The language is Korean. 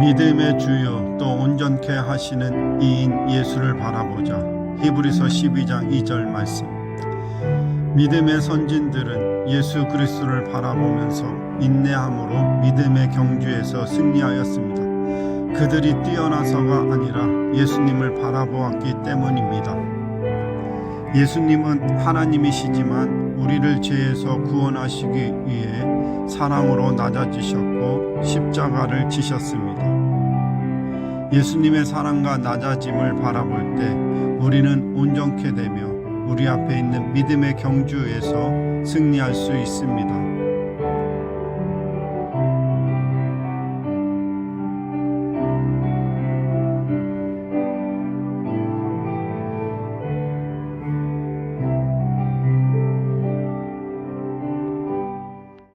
믿음의 주요 또 온전케 하시는 이인 예수를 바라보자. 히브리서 12장 2절 말씀. 믿음의 선진들은 예수 그리스도를 바라보면서 인내함으로 믿음의 경주에서 승리하였습니다. 그들이 뛰어나서가 아니라 예수님을 바라보았기 때문입니다. 예수님은 하나님이시지만 우리를 죄에서 구원하시기 위해 사랑으로 낮아지셨고 십자가를 지셨습니다. 예수님의 사랑과 낮아짐을 바라볼 때 우리는 온전케 되며 우리 앞에 있는 믿음의 경주에서 승리할 수 있습니다.